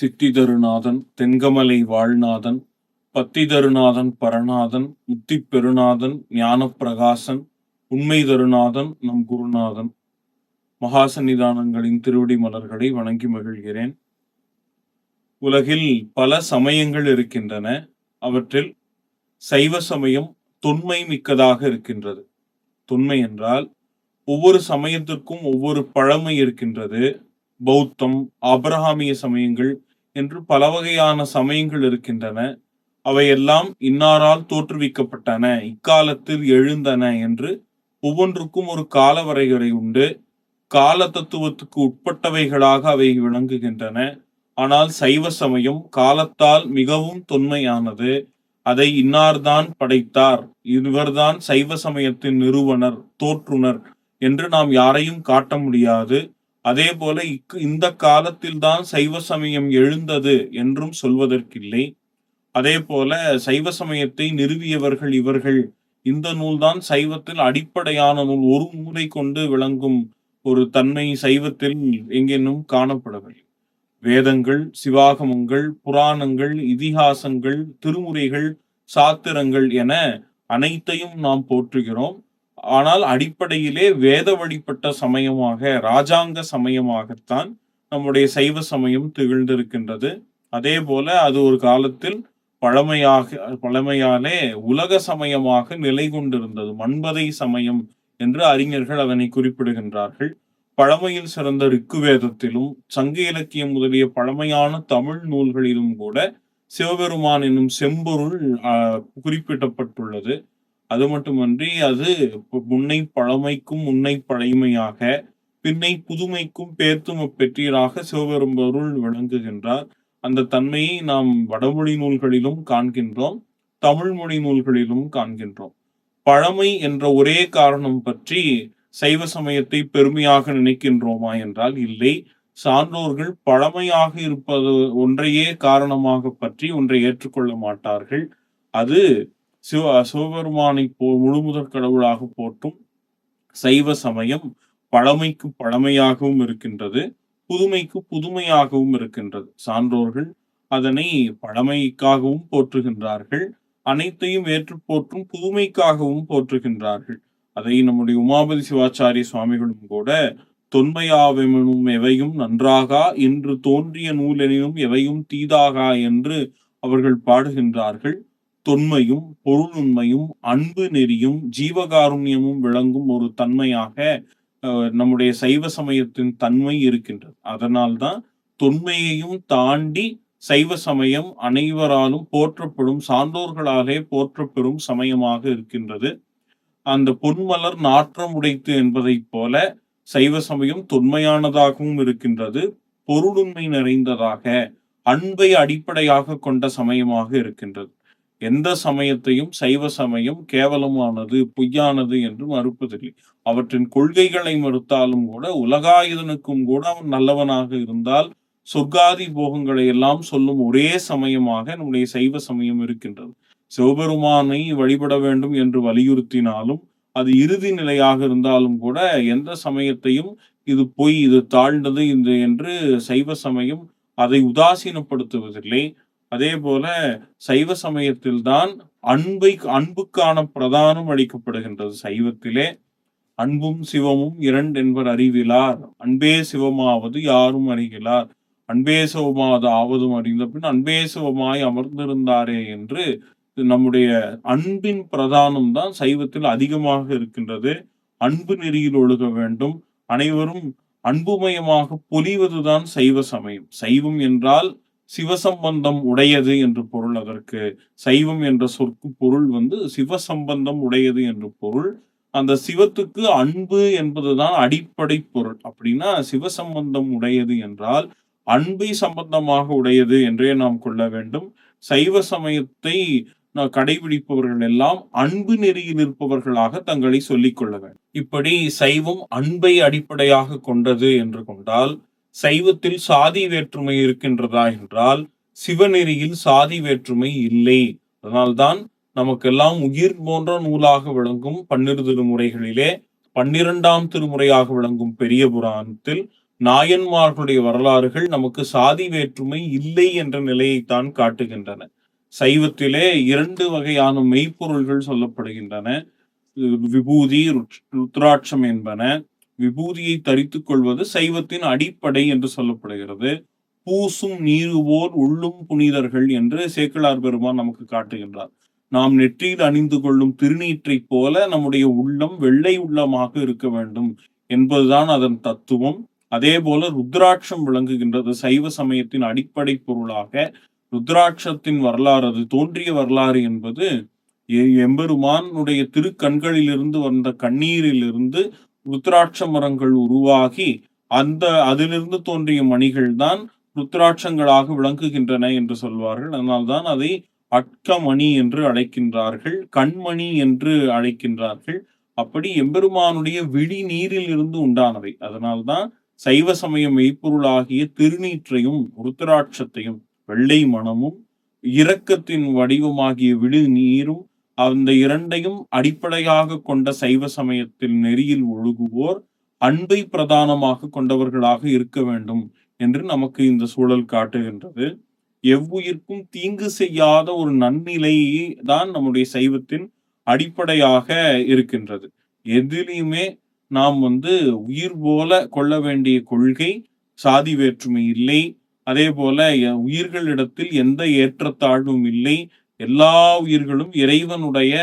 சித்திதருநாதன் தென்கமலை வாழ்நாதன் பத்திதருநாதன் பரநாதன் முத்தி பெருநாதன் ஞானப்பிரகாசன் உண்மை தருநாதன் நம் குருநாதன். மகாசன்னிதானங்களின் திருவடி மலர்களை வணங்கி மகிழ்கிறேன். உலகில் பல சமயங்கள் இருக்கின்றன. அவற்றில் சைவ சமயம் தொன்மை மிக்கதாக இருக்கின்றது. தொன்மை என்றால் ஒவ்வொரு சமயத்திற்கும் ஒவ்வொரு பழமை இருக்கின்றது. பௌத்தம் ஆபிரகாமிய சமயங்கள் என்று பல வகையான சமயங்கள் இருக்கின்றன. அவையெல்லாம் இன்னாரால் தோற்றுவிக்கப்பட்டன. இக்காலத்தில் எழுந்தன என்று ஒவ்வொன்றுக்கும் ஒரு கால வரையறை உண்டு. கால தத்துவத்துக்கு உட்பட்டவைகளாக அவை விளங்குகின்றன. ஆனால் சைவ சமயம் காலத்தால் மிகவும் தொன்மையானது. அதை இன்னார்தான் படைத்தார். இவர்தான் சைவ சமயத்தின் நிறுவனர் தோற்றுனர் என்று நாம் யாரையும் காட்ட முடியாது. அதே போல இக்கு- இந்த காலத்தில் தான் சைவ சமயம் எழுந்தது என்றும் சொல்வதற்கில்லை. அதே போல சைவ சமயத்தை நிறுவியவர்கள் இவர்கள் இந்த நூல்தான் சைவத்தில் அடிப்படையான நூல் ஒரு நூலை கொண்டு விளங்கும் ஒரு தன்மை சைவத்தில் எங்கேனும் காணப்படவில்லை. வேதங்கள் சிவாகமங்கள் புராணங்கள் இதிகாசங்கள் திருமுறைகள் சாத்திரங்கள் என அனைத்தையும் நாம் போற்றுகிறோம். ஆனால் அடிப்படையிலே வேத வழிபட்ட சமயமாக ராஜாங்க சமயமாகத்தான் நம்முடைய சைவ சமயம் திகழ்ந்திருக்கின்றது. அதே போல அது ஒரு காலத்தில் பழமையாக பழமையாலே உலக சமயமாக நிலை கொண்டிருந்தது. மண்பதை சமயம் என்று அறிஞர்கள் அதனை குறிப்பிடுகின்றார்கள். பழமையில் சிறந்த ரிக்குவேதத்திலும் சங்க இலக்கியம் முதலிய பழமையான தமிழ் நூல்களிலும் கூட சிவபெருமான் என்னும் செம்பொருள் குறிப்பிடப்பட்டுள்ளது. அது மட்டுமன்றி அது முன்னை பழமைக்கும் முன்னை பழைமையாக பின்னை புதுமைக்கும் பேர்த்தும பெற்றீராக சிவபெரும்பொருள் விளங்குகின்றார். அந்த தன்மையை நாம் வடமொழி நூல்களிலும் காண்கின்றோம் தமிழ் மொழி நூல்களிலும் காண்கின்றோம். பழமை என்ற ஒரே காரணம் பற்றி சைவ சமயத்தை பெருமையாக நினைக்கின்றோமா என்றால் இல்லை. சான்றோர்கள் பழமையாக இருப்பது ஒன்றையே காரணமாக பற்றி ஒன்றை ஏற்றுக்கொள்ள மாட்டார்கள். அது சிவ சிவபெருமானை போ முழுமுதற் கடவுளாக போற்றும் சைவ சமயம் பழமைக்கு பழமையாகவும் இருக்கின்றது புதுமைக்கு புதுமையாகவும் இருக்கின்றது. சான்றோர்கள் அதனை பழமைக்காகவும் போற்றுகின்றார்கள். அனைத்தையும் ஏற்று போற்றும் புதுமைக்காகவும் போற்றுகின்றார்கள். அதை நம்முடைய உமாபதி சிவாச்சாரிய சுவாமிகளும் கூட தொன்மையாவெனும் எவையும் நன்றாகா இன்று தோன்றிய நூலெனினும் எவையும் தீதாகா என்று அவர்கள் பாடுகின்றார்கள். தொன்மையும் பொருளுண்மையும் அன்பு நெறியும் ஜீவகாருண்யமும் விளங்கும் ஒரு தன்மையாக நம்முடைய சைவ சமயத்தின் தன்மை இருக்கின்றது. அதனால்தான் தொன்மையையும் தாண்டி சைவ சமயம் அனைவராலும் போற்றப்படும் சான்றோர்களாலே போற்றப்பெறும் சமயமாக இருக்கின்றது. அந்த பொன்மலர் நாற்றம் உடைத்து என்பதைப் போல சைவ சமயம் தொன்மையானதாகவும் இருக்கின்றது பொருளுண்மை நிறைந்ததாக அன்பை அடிப்படையாக கொண்ட சமயமாக இருக்கின்றது. எந்த சமயத்தையும் சைவ சமயம் கேவலமானது பொய்யானது என்று மறுப்பதில்லை. அவற்றின் கொள்கைகளை மறுத்தாலும் கூட உலகாயுதனுக்கும் கூட அவன் நல்லவனாக இருந்தால் சொர்க்காதி போகங்களை எல்லாம் சொல்லும் ஒரே சமயமாக நம்முடைய சைவ சமயம் இருக்கின்றது. சிவபெருமானை வழிபட வேண்டும் என்று வலியுறுத்தினாலும் அது இறுதி நிலையாக இருந்தாலும் கூட எந்த சமயத்தையும் இது பொய் இது தாழ்ந்தது இது என்று சைவ சமயம் அதை உதாசீனப்படுத்துவதில்லை. அதே போல சைவ சமயத்தில்தான் அன்பை அன்புக்கான பிரதானம் அளிக்கப்படுகின்றது. சைவத்திலே அன்பும் சிவமும் இரண்டு என்பர் அறிவிலார். அன்பே சிவமாவது யாரும் அறிகிறார் அன்பே சிவமாவது ஆவதும் அறிந்த பின் அன்பே சிவமாய் அமர்ந்திருந்தாரே என்று நம்முடைய அன்பின் பிரதானம் தான் சைவத்தில் அதிகமாக இருக்கின்றது. அன்பு நெறியில் ஒழுக வேண்டும். அனைவரும் அன்புமயமாக பொலிவதுதான் சைவ சமயம். சைவம் என்றால் சிவசம்பந்தம் உடையது என்று பொருள் அதற்கு சைவம் என்ற சொற்கு பொருள் வந்து சிவசம்பந்தம் உடையது என்று பொருள். அந்த சிவத்துக்கு அன்பு என்பதுதான் அடிப்படை பொருள். அப்படின்னா சிவசம்பந்தம் உடையது என்றால் அன்பை சம்பந்தமாக உடையது என்றே நாம் கொள்ள வேண்டும். சைவ சமயத்தை நா- கடைபிடிப்பவர்கள் எல்லாம் அன்பு நெறியில் இருப்பவர்களாக தங்களை சொல்லிக் கொள்ள வேண்டும். இப்படி சைவம் அன்பை அடிப்படையாக கொண்டது என்று கொண்டால் சைவத்தில் சாதி வேற்றுமை இருக்கின்றதா என்றால் சிவநெறியில் சாதி வேற்றுமை இல்லை. அதனால்தான் நமக்கெல்லாம் உயிர் போன்ற நூலாக விளங்கும் பன்னிரு திருமுறைகளிலே பன்னிரெண்டாம் திருமுறையாக விளங்கும் பெரிய புராணத்தில் நாயன்மார்களுடைய வரலாறுகள் நமக்கு சாதி வேற்றுமை இல்லை என்ற நிலையைத்தான் காட்டுகின்றன. சைவத்திலே இரண்டு வகையான மெய்ப்பொருள்கள் சொல்லப்படுகின்றன. விபூதி ருத்ராட்சம் என்பன. விபூதியை தரித்துக் கொள்வது சைவத்தின் அடிப்படை என்று சொல்லப்படுகிறது. பூசும் நீருவோர் உள்ளும் புனிதர்கள் என்று சேக்கலார் பெருமான் நமக்கு காட்டுகின்றார். நாம் நெற்றியில் அணிந்து கொள்ளும் திருநீற்றை போல நம்முடைய உள்ளம் வெள்ளை உள்ளமாக இருக்க வேண்டும் என்பதுதான் அதன் தத்துவம். அதே போல ருத்ராட்சம் விளங்குகின்றது சைவ சமயத்தின் அடிப்படை பொருளாக. ருத்ராட்சத்தின் வரலாறு அது தோன்றிய வரலாறு என்பது எம்பெருமானுடைய திருக்கண்களிலிருந்து வந்த கண்ணீரிலிருந்து ருத்ராட்ச மரங்கள் உருவாகி அந்த அதிலிருந்து தோன்றிய மணிகள் தான் ருத்ராட்சங்களாக விளங்குகின்றன என்று சொல்வார்கள். அதனால்தான் அதை அட்கமணி என்று அழைக்கின்றார்கள் கண்மணி என்று அழைக்கின்றார்கள். அப்படி எம்பெருமானுடைய விழி நீரில் இருந்து உண்டானவை. அதனால்தான் சைவ சமய மெய்ப்பொருளாகிய திருநீற்றையும் ருத்ராட்சத்தையும் வெள்ளை மனமும் இரக்கத்தின் வடிவமாகிய விழி நீரும் அந்த இரண்டையும் அடிப்படையாக கொண்ட சைவ சமயத்தில் நெறியில் ஒழுகுவோர் அன்பை பிரதானமாக கொண்டவர்களாக இருக்க வேண்டும் என்று நமக்கு இந்த சூழல் காட்டுகின்றது. எவ்வுயிர்க்கும் தீங்கு செய்யாத ஒரு நன்னிலையை தான் நம்முடைய சைவத்தின் அடிப்படையாக இருக்கின்றது. எதிலையுமே நாம் வந்து உயிர் போல கொள்ள வேண்டிய கொள்கை சாதி வேற்றுமை இல்லை. அதே போல உயிர்களிடத்தில் எந்த ஏற்றத்தாழ்வும் இல்லை. எல்லா உயிர்களும் இறைவனுடைய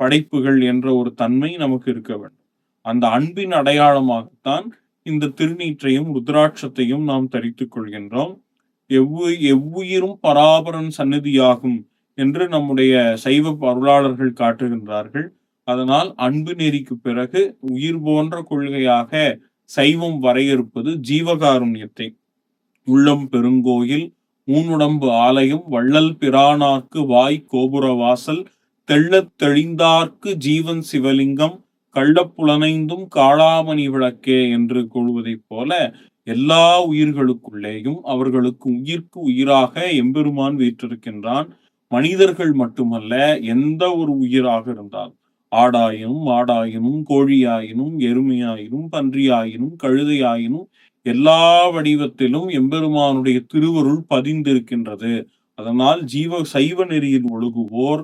படைப்புகள் என்ற ஒரு தன்மை நமக்கு இருக்க வேண்டும். அந்த அன்பின் அடையாளமாகத்தான் இந்த திருநீற்றையும் ருத்ராட்சத்தையும் நாம் தரித்துக் கொள்கின்றோம். எவ்வு எவ்வுயிரும் பராபரன் சன்னதியாகும் என்று நம்முடைய சைவ பொருளாளர்கள் காட்டுகின்றார்கள். அதனால் அன்பு நெறிக்கு பிறகு உயிர் போன்ற கொள்கையாக சைவம் வரையறுப்பது ஜீவகாருண்யத்தை. உள்ளம் பெருங்கோயில் ஊனுடம்பு ஆலயம் வள்ளல் பிரானார்க்கு வாய் கோபுர வாசல் தெள்ளத் தெளிந்தார்க்கு ஜீவன் சிவலிங்கம் கள்ளப்புலனைந்தும் காளாமணி விளக்கே என்று கூறுவதைப் போல எல்லா உயிர்களுக்குள்ளேயும் அவர்களுக்கு உயிர்க்கு உயிராக எம்பெருமான் வீற்றிருக்கின்றான். மனிதர்கள் மட்டுமல்ல எந்த ஒரு உயிராக இருந்தால் ஆடாயினும் ஆடாயினும் கோழியாயினும் எருமையாயினும் பன்றியாயினும் கழுதையாயினும் எல்லா வடிவத்திலும் எம்பெருமானுடைய திருவருள் பதிந்திருக்கின்றது. அதனால் ஜீவ சைவ நெறியில் ஒழுகுவோர்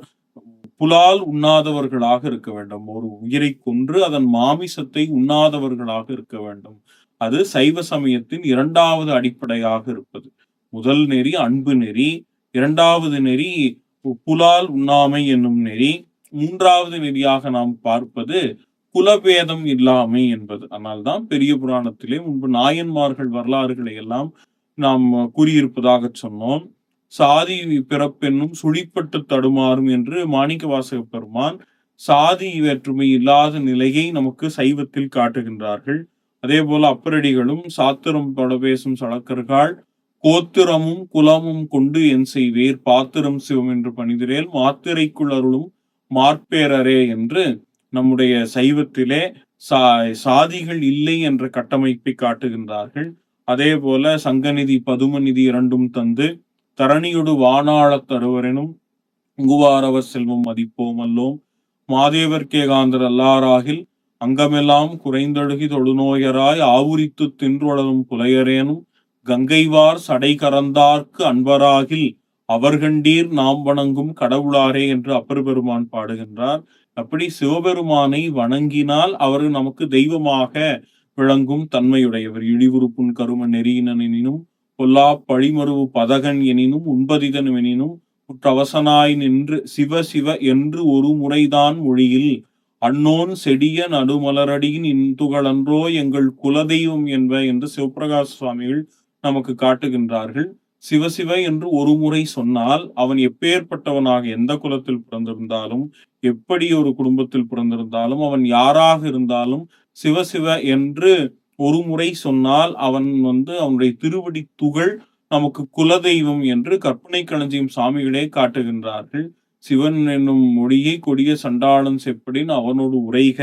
புலால் உண்ணாதவர்களாக இருக்க வேண்டும். ஒரு உயிரை கொன்று அதன் மாமிசத்தை உண்ணாதவர்களாக இருக்க வேண்டும். அது சைவ சமயத்தின் இரண்டாவது அடிப்படையாக இருப்பது. முதல் நெறி அன்பு நெறி இரண்டாவது நெறி புலால் உண்ணாமை என்னும் நெறி மூன்றாவது நெறியாக நாம் பார்ப்பது குலபேதம் இல்லாமை என்பது. அதனால்தான் பெரிய புராணத்திலே முன்பு நாயன்மார்கள் வரலாறுகளை எல்லாம் நாம் கூறியிருப்பதாக சொன்னோம். சாதி பிறப்பென்னும் சுழிப்பட்டு தடுமாறும் என்று மாணிக்க வாசக பெருமான் சாதி வேற்றுமை இல்லாத நிலையை நமக்கு சைவத்தில் காட்டுகின்றார்கள். அதே போல அப்பரடிகளும் சாத்திரம் பட பேசும் சடக்கர்கள் கோத்திரமும் குலமும் கொண்டு என் செய்வேர் பாத்திரம் சிவம் என்று பணிதிரேல் மாத்திரைக்குள் அருளும் மார்பேரரே என்று நம்முடைய சைவத்திலே சா சாதிகள் இல்லை என்ற கட்டமைப்பை காட்டுகின்றார்கள். அதே போல சங்கநிதி பதுமநிதி இரண்டும் தந்து தரணியொடு வானாள தருவரெனும் உங்குவாரவர் செல்வம் மதிப்போம் அல்லோம். மாதேவர் காந்தர் அல்லாராகில் அங்கமெல்லாம் குறைந்தழுகி தொழுநோயராய் ஆவுரித்து தின்றுவளரும் புலையரேனும் கங்கைவார் சடை கறந்தார்க்கு அன்பராகில் அவர்கண்டீர் நாம் வணங்கும் கடவுளாரே என்று அப்பர் பெருமான் பாடுகின்றார். அப்படி சிவபெருமானை வணங்கினால் அவர் நமக்கு தெய்வமாக விளங்கும் தன்மையுடையவர். இழிவுறுப்புன் கரும எனினும் பொல்லா பழிமருவு பதகன் எனினும் உண்பதிதன் எனினும் உற்றவசனாய் நின்று சிவ சிவ என்று ஒரு முறைதான் மொழியில் அன்னோன் செடிய நடுமலரடியின் இன்துகளன்றோ எங்கள் குலதெய்வம் என்ப என்று சிவபிரகாஷ் சுவாமிகள் நமக்கு காட்டுகின்றார்கள். சிவசிவ என்று ஒரு முறை சொன்னால் அவன் எப்பேற்பட்டவனாக எந்த குலத்தில் பிறந்திருந்தாலும் எப்படி ஒரு குடும்பத்தில் பிறந்திருந்தாலும் அவன் யாராக இருந்தாலும் சிவசிவ என்று ஒரு முறை சொன்னால் அவன் வந்து அவனுடைய திருவடி துகள் நமக்கு குலதெய்வம் என்று கற்பனை களஞ்சியம் சாமிகளே காட்டுகின்றார்கள். சிவன் என்னும் மொழியை கொடிய சண்டாளன் செப்படின் அவனோடு உரைக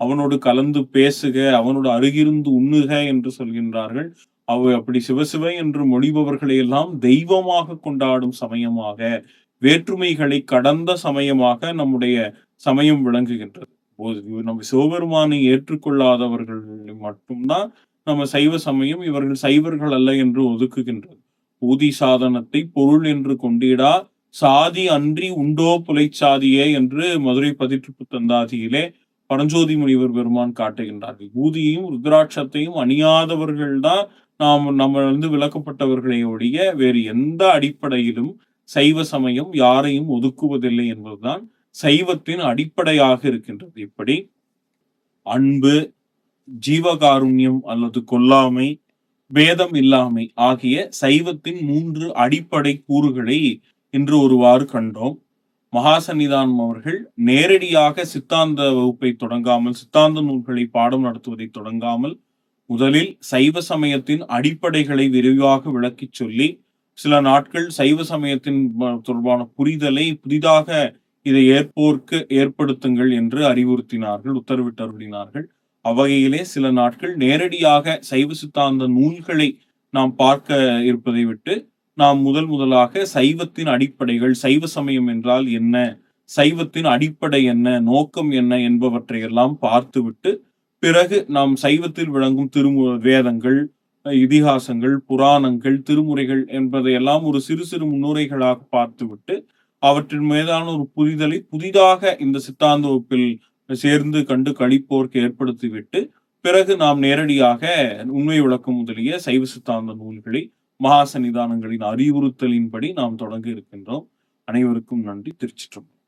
அவனோடு கலந்து பேசுக அவனோடு அருகிருந்து உண்ணுக என்று சொல்கின்றார்கள். அவை அப்படி சிவசிவை என்று மொழிபவர்களை எல்லாம் தெய்வமாக கொண்டாடும் சமயமாக வேற்றுமைகளை கடந்த சமயமாக நம்முடைய சமயம் விளங்குகின்றது. நம்ம சிவபெருமானை ஏற்றுக்கொள்ளாதவர்கள் மட்டும்தான் நம்ம சைவ சமயம் இவர்கள் சைவர்கள் அல்ல என்று ஒதுக்குகின்றது. ஊதி சாதனத்தை பொருள் என்று கொண்டிடா சாதி அன்றி உண்டோ புலைச்சாதியே என்று மதுரை பதிற்றுப்பு தந்தாதியிலே பரஞ்சோதி முனிவர் பெருமான் காட்டுகின்றார்கள். ஊதியையும் ருத்ராட்சத்தையும் அணியாதவர்கள் தான் நாம் நம்ம வந்து விளக்கப்பட்டவர்களை ஒழிய வேறு எந்த அடிப்படையிலும் சைவ சமயம் யாரையும் ஒதுக்குவதில்லை என்பதுதான் சைவத்தின் அடிப்படையாக இருக்கின்றது. இப்படி அன்பு ஜீவகாருண்யம் அல்லது கொல்லாமை பேதம் இல்லாமை ஆகிய சைவத்தின் மூன்று அடிப்படை கூறுகளை இன்று ஒருவாறு கண்டோம். மகாசன்னிதானம் அவர்கள் நேரடியாக சித்தாந்த வகுப்பை தொடங்காமல் சித்தாந்த நூல்களை பாடம் நடத்துவதை தொடங்காமல் முதலில் சைவ சமயத்தின் அடிப்படைகளை விரிவாக விளக்கிச் சொல்லி சில நாட்கள் சைவ சமயத்தின் தொடர்பான புரிதலை புதிதாக இதை ஏற்போர்க்கு ஏற்படுத்துங்கள் என்று அறிவுறுத்தினார்கள் உத்தரவிட்டு அருளினார்கள் அவ்வகையிலே சில நாட்கள் நேரடியாக சைவ சித்தாந்த நூல்களை நாம் பார்க்க இருப்பதை விட்டு நாம் முதல் முதலாக சைவத்தின் அடிப்படைகள் சைவ சமயம் என்றால் என்ன சைவத்தின் அடிப்படை என்ன நோக்கம் என்ன என்பவற்றை எல்லாம் பார்த்துவிட்டு பிறகு நாம் சைவத்தில் விளங்கும் திருமு வேதங்கள் இதிகாசங்கள் புராணங்கள் திருமுறைகள் என்பதையெல்லாம் ஒரு சிறு சிறு முன்னுரைகளாக பார்த்துவிட்டு அவற்றின் மீதான ஒரு புரிதலை புதிதாக இந்த சித்தாந்த வகுப்பில் சேர்ந்து கண்டு கழிப்போர்க்கு ஏற்படுத்திவிட்டு பிறகு நாம் நேரடியாக உண்மை விளக்கம் முதலிய சைவ சித்தாந்த நூல்களை மகாசன்னிதானங்களின் அறிவுறுத்தலின்படி நாம் தொடங்க இருக்கின்றோம். அனைவருக்கும் நன்றி. திருச்சிற்றம்பலம்.